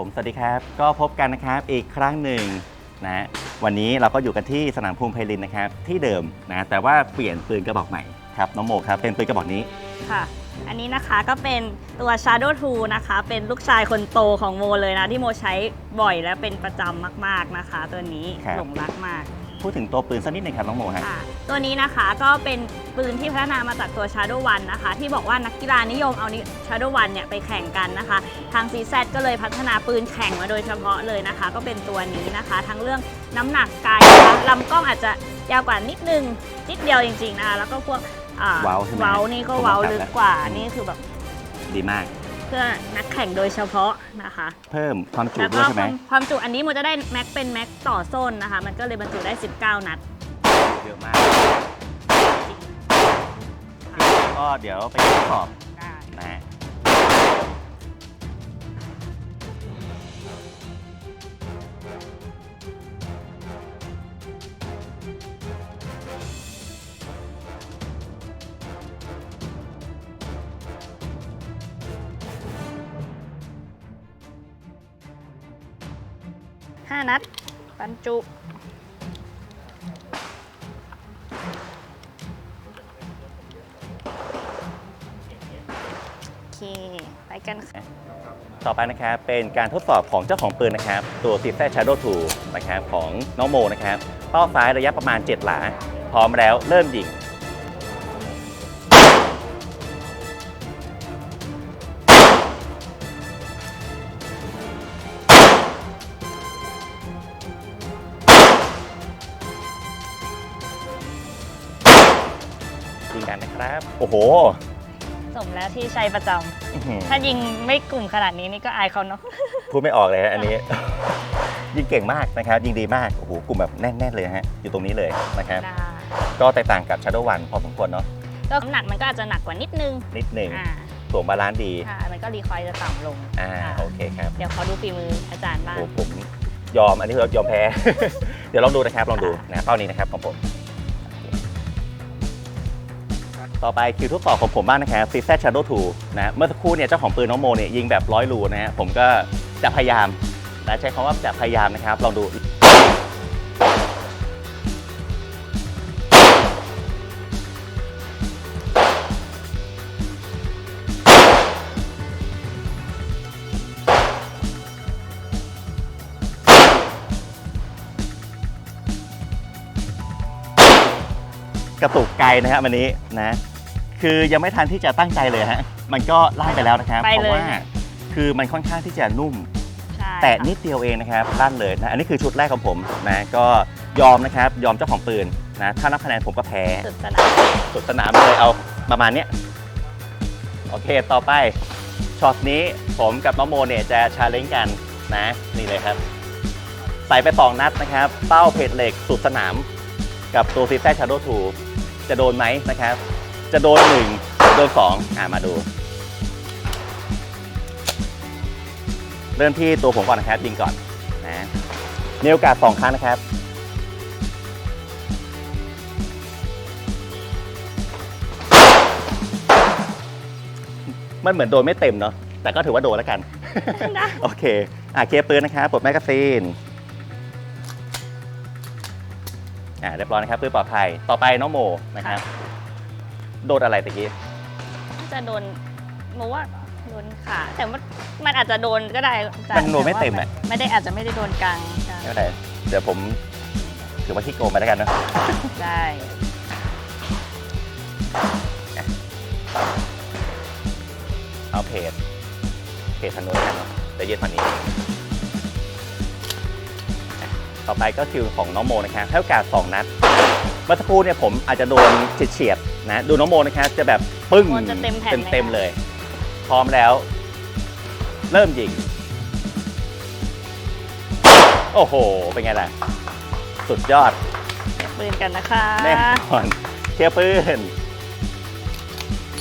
ผมสวัสดีครับ ก็พบกันนะครับอีกครั้งหนึ่งนะวันนี้เราก็อยู่กันที่สนามภูมิไพลินนะครับ ที่เดิมนะแต่ว่าเปลี่ยนปืนกระบอกใหม่ครับน้องโมครับเป็นปืนกระบอกนี้ค่ะ อันนี้นะคะก็เป็นตัว Shadow 2 นะคะ เป็นลูกชายคนโตของโมเลยนะ ที่โมใช้บ่อยและเป็นประจำมาก ๆนะคะ ตัวนี้ครับหลงรักมาก พูดถึงตัวปืนสักนิดหนึ่งครับน้องโมฮะ ค่ะตัวนี้นะคะก็เป็นปืนที่พัฒนามาจากตัว Shadow 1นะคะ ที่บอกว่านักกีฬานิยมเอา Shadow 1เนี่ยไปแข่งกันนะคะ ทาง CZ ก็เลยพัฒนาปืนแข่งมาโดยเฉพาะเลยนะคะ ก็เป็นตัวนี้นะคะ ทั้งเรื่องน้ำหนักกายนะคะลำกล้องอาจจะยาวกว่านิดนึง นิดเดียวจริงๆนะคะแล้วก็พวกอ่เว้าใช่ไหมเว้านี่ก็ผมเว้าว่าลึกแล้วกว่า อืม นี่คือแบบ ดีมาก เพื่อนักแข่งโดยเฉพาะนะคะ เพิ่มความจุแล้วด้ก็วยใช่ไหมความความจุอันนี้โมจะได้แม็กเป็นแม็กต่อโซนนะคะ มันก็เลยบรรจุได้ 19 นัดเยอะมากก็เดี๋ยวไปทดสอบได้นะ ฮะ5นัดบรรจุโอเคไปกันค่ะ ต่อไปนะครับเป็นการทดสอบของเจ้าของปืนนะครับ ตัว z z Shadow 2นะครับของน้องโมนะครับเป้าซ้ายระยะประมาณ 7 หลา พร้อมแล้วเริ่มยิง โอ้โห สมแล้วที่ใช้ประจอื้อหือำถ้ายิงไม่กลุ่มขนาดนี้นี่ก็อายเขาเนาะ พูดไม่ออกเลยฮะอันนี้ ยิงเก่งมากนะครับ ยิงดีมาก โอ้โห กลุ่มแบบแน่นๆเลยฮะ อยู่ตรงนี้เลยนะครับ ได้ก็แตกต่างกับ Shadow One พอสมควรเนาะ ก็น้ำหนักมันก็อาจจะหนักกว่านิดนึงนิดหนึ่งอ่าถ่วงบาลานซ์ดี ค่ะมันก็รีคอยล์จะต่ำลงอ่า ค่ะโอเคครับ เดี๋ยวขอดูฝีมืออาจารย์บ้าง โอ้ผมยอม อันนี้คือยอมแพ้ เดี๋ยวลองดูนะครับ ลองดูนะเป้านี้นะครับของผม ต่อไปคิวทดสอบของผมบ้างนะครับ c z Shadow 2นะเมื่อสักครู่เนี่ยเจ้าของปืนน้องโมเนี่ยยิงแบบร้อยรูนะฮะผมก็จะพยายามนะใช้คำว่าจะพยายามนะครับ ลองดูกระตุกไกลนะครับวันนี้นะ คือยังไม่ทันที่จะตั้งใจเลยฮะ มันก็ไล่ไปแล้วนะครับ ไปเพเลย ราะว่าคือมันค่อนข้างที่จะนุ่ม ใช่แต่ค่ะนิดเดียวเองนะครับลั่นเลยนะ อันนี้คือชุดแรกของผมนะ ก็ยอมนะครับ ยอมเจ้าของปืนนะ ถ้านับคะแนนผมก็แพ้ สุดสนามสุดสนามเลยเอาประมาณเนี้ยโอเคต่อไปช็อตนี้ผมกับน้องโมเนี่ยจะชาเลนจ์กันนะ นี่เลยครับ ใส่ไป 2 นัดนะครับ เป้าเพจเหล็กสุดสนาม กับตัวซีแซชาร์โดทูจะโดนไหมนะครับ จะโดน1หรือโดน2อ่ามาดู เริ่มที่ตัวผมก่อนนะครับยิงก่อนนะมีโอกาส2ครั้งนะครับมันเหมือนโดนไม่เต็มเนาะแต่ก็ถือว่าโดนแล้วกันได้โอเค อะเคลียร์ปืนนะครับปลดแมกกาซีนอ่าเรียบร้อยนะครับปืนปลอดภัย ต่อไปน้องโมนะครับ โดนอะไรตะกี้ จะโดนโมว่าโดนขาแต่ว่ามันอาจจะโดนก็ได้อาจารย์มันโดนไม่เต็มแต่อะว่าไม่ได้อาจจะไม่ได้โดนกลางใช่ไม่เป็นไรเดี๋ยวผมถือว่าขี้โกงไปแล้วกันเนอะได้เอาเพจเพจทางโน้นกันเนาะแต่ยืดฝั่งนี้อะต่อไปก็คิวของน้องโมนะครับให้โอกาส2นัดเมื่อสักครู่เนี่ยผมอาจจะโดนเฉียดๆ นะดูน้องโมนะครับจะแบบปึ้งโมจะเต็มแผ่นเต็มๆเลย พร้อมแล้ว เริ่มยิง โอ้โห เป็นไงล่ะ สุดยอดปืนกันนะคะแน่นอนเคลียร์ปืน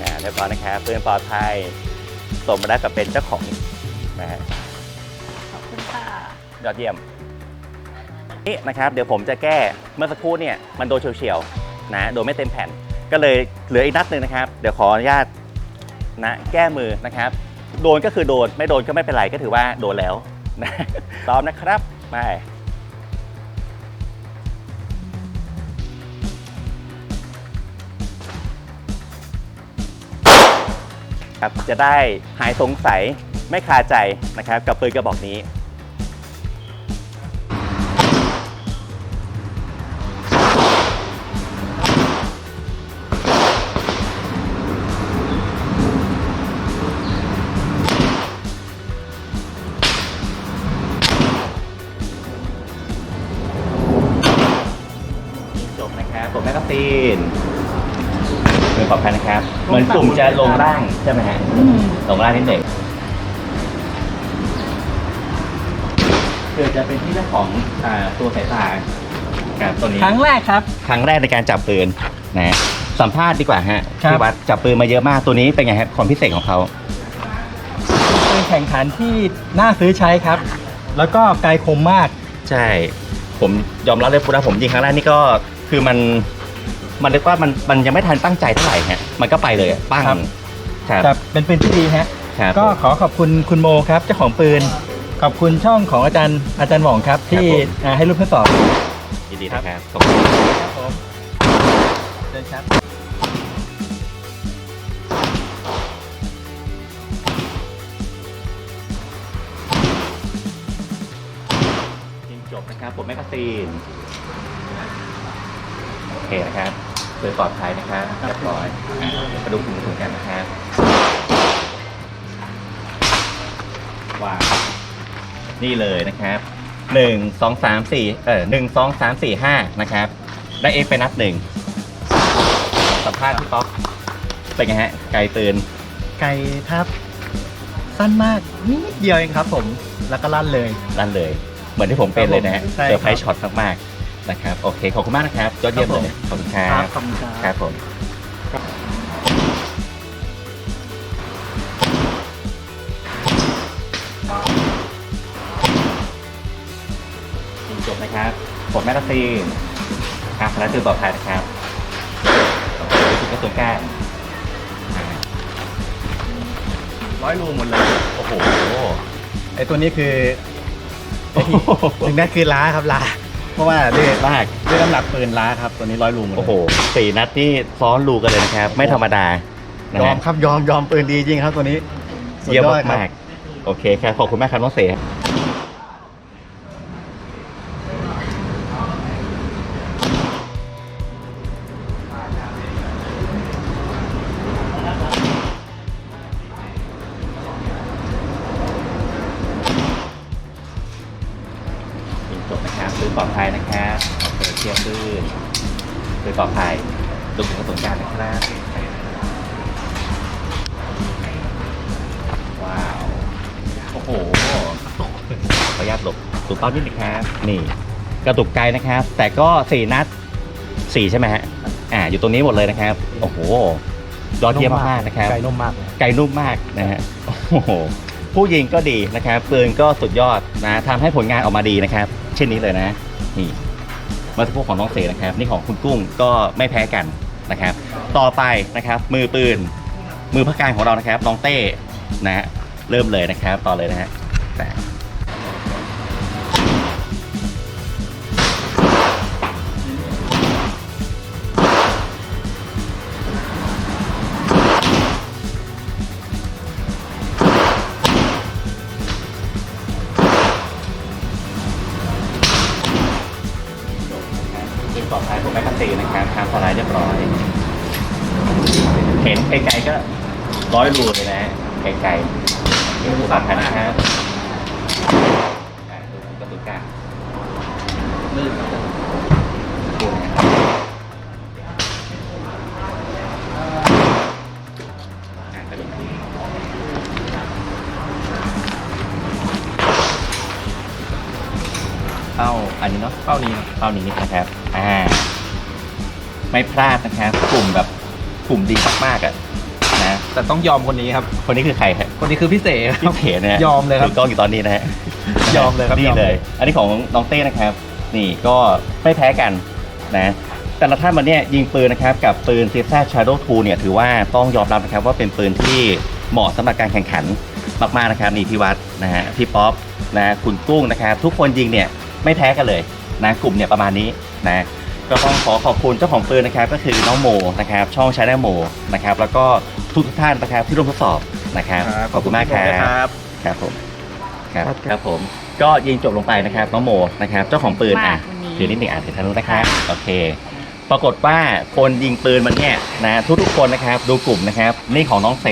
อ่าเรียบร้อยนะครับปืนปลอดภัยสมรักกับเป็นเจ้าของนะฮะขอบคุณค่ะยอดเยี่ยมนี่นะครับ เดี๋ยวผมจะแก้เมื่อสักครู่เนี่ยมันโดนเฉียวๆนะโดนไม่เต็มแผ่น ก็เลยเหลืออีกนัดหนึ่งนะครับ เดี๋ยวขออนุญาตนะแก้มือนะครับ โดนก็คือโดน ไม่โดนก็ไม่เป็นไรก็ถือว่าโดนแล้วนะซ้อมนะครับไปครับจะได้หายสงสัยไม่คาใจนะครับ กับปืนกระบอกนี้ เหมือนกลุ่มจะลงล่างใช่ไหมฮะลงล่างนิดหนึ่งคือจะเป็นที่เรื่องของอ่าตัวสายตาครับตัวนี้ครั้งแรกครับ ครั้งแรกในการจับปืนนะสัมภาษณ์ดีกว่าฮะครับ พี่วัดจับปืนมาเยอะมากตัวนี้เป็นไงครับความพิเศษของเขาเป็นแข่งขันที่น่าซื้อใช้ครับ แล้วก็ไกลคมมาก ใช่ ผมยอมรับเลยพูดนะผมยิงครั้งแรกนี่ก็คือมัน มันเรียกว่ามันมันยังไม่ทันตั้งใจเท่าไหร่ฮะมันก็ไปเลยอะปั้งครับ ครับครับเป็นปืนที่ดีฮะ ครับก็ขอขอบคุณคุณโมครับเจ้าของปืน ขอบคุณช่องของอาจารย์อาจารย์หว่องครับ ที่อ่าให้รูปทดสอบยินดีนะครับขอบคุณ ครับผมเชิญครับยิงจบนะครับผมแมกกาซีนโอเคนะครับ โดยปลอดภัยนะครับเรียบร้อยอะกระดูกถึงถึงกันนะครับว้าวนี่เลยนะครับหนึ่งสองสามสี่เออหนึ่งสองสามสี่ห้านะครับ ได้เอ็กไปนัดหนึ่งสัมภาษณ์พี่ป๊อกเป็นไงฮะ ไกลปืนไกลครับ สั้นมากนิดเดียวเองครับผมแล้วก็ลั่นเลยนั่นเลย เหมือนที่ผมเป็นเลยนะฮะใช่เซอร์ไพรครัส์บช็อตมากๆ นะครับโอเคขอบคุณมากนะครับยอดเยี่ยมครับเลผมยขอบคุณครัครับบขอบคุณครับครับผมจบนะครับผมแมกกาซีนครับคณะคือปลอดภัยนะครับคุณกระสุนการอ่าร้อยรูหมดเลย โอ้โห ไอตัวนี้คือโอ้โหถึงนั้นคือล้าครับล้า เพราะว่าด้วยมากด้วยน้ำหนักปืนล้าครับ ตัวนี้ร้อยรูหมดเลยโอ้โหสี่นัดที่ซ้อนรูกันเลยนะครับ ไม่ธรรมดานะยอฮะมครับยอมยอมปืนดีจริงครับตัวนี้สุดเยี่ยมอดครับมากๆโอเคครับขอบคุณมากครับน้องเส เคเทียบลื่นซื้อปลอดภัยดูถึงกระสุนการนะครับว้าว โอ้โห ขออนุญาตหลบถูกต้องนิดนึงครับ นี่ กระตุกไกลนะครับ แต่ก็สี่นัดสี่ใช่ไหมฮะ อ่า อยู่ตรงนี้หมดเลยนะครับ โอ้โห ยอดเยี่ยมมากๆนะครับ ไกลนุ่มมาก ไกลนุ่มมากนะฮะ โอ้โห ผู้ยิงก็ดีนะครับ ปืนก็สุดยอดนะทำให้ผลงานออกมาดีนะครับ เช่นนี้เลยนะ นี่เมื่อสักพู่ของน้องเสนะครับ นี่ของคุณกุ้งก็ไม่แพ้กันนะครับ ต่อไปนะครับมือปืน มือพระการของเรานะครับน้องเต้นะฮะเริ่มเลยนะครับต่อเลยนะฮะ ปลอดภัยผมแมกกาซีนนะครับทางสไลด์เรียบร้อย เห็นไกลๆก็ร้อยรูเลยนะฮะไกลๆเห็นรูปแบบนะครับอ่าดูกระตุกกลางลื่นดูนะครับอ่ากระดูกเป้าอันนี้เนาะเป้านี้เป้านี้นะครับ อ่า ไม่พลาดนะครับกลุ่มแบบกลุ่มดีมากๆอะนะแต่ต้องยอมคนนี้ครับ คนนี้คือใครครับคนนี้คือพี่เสคพี่รับเถนะฮะยอมเลยครับถือกล้องอยู่ตอนนี้นะฮะยอมเลยครับนี่ยอมเลเลย ย อันนี้ของน้องเต้นะครับ นี่ก็ไม่แพ้กันนะแต่ละท่านวันเนี้ยยิงปืนนะครับกับปืน c z Shadow 2เนี่ยถือว่าต้องยอมรับนะครับว่าเป็นปืนที่เหมาะสำหรับการแข่งขันมากๆนะครับนี่พี่วัดนะฮะพี่ป๊อปนะคุณกุ้งนะครับทุกคนยิงเนี่ยไม่แพ้กันเลยนะกลุ่มเนี่ยประมาณนี้นะ ก็ต้องขอขอบคุณเจ้าของปืนนะครับ ก็คือน้องโมนะครับ ช่องชาแนลโมนะครับ แล้วก็ทุกท่านนะครับที่ร่วมทดสอบนะครับครับขอบคุณมากครัขอบคุณครับ บครับผมครับครับ ครับผมก็ยิงจบลงไปนะครับน้องโมนะครับเจ้าของปืนอะวันนี้ ถือนิดหนึ่งอ่านถึงทางนู้นนะครับโอเค ปรากฏว่าคนยิงปืนมันเนี่ยนะทุกๆคนนะครับดูกลุ่มนะครับนี่ของน้องเส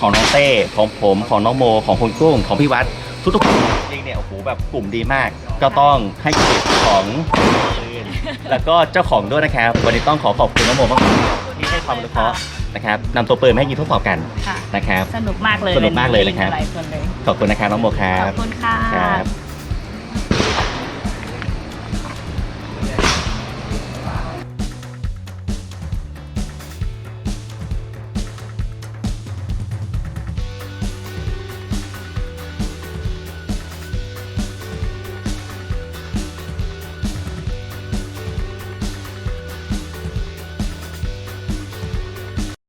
ของน้องเต้ของผมของน้องโม ของคุณกุ้งของพี่วัดทุกๆคนยิงเนี่ยโอ้โหแบบกลุ่มดีมาก ก็ต้องให้เกียรติของปื น แล้วก็เจ้าของด้วยนะครับ วันนี้ต้องขอขอบคุณน้องโมมากๆที่ให้ความรู้เคราะห์นะครับนำตัวปืนมาให้ยิงทดสอบกันค่ะ นะครับ สนุกมากเลยสนุกมากเลยนะครับ หลายคนเลย ขอบคุณนะครับน้องโมครัขบอบคุณค่ะ ครับ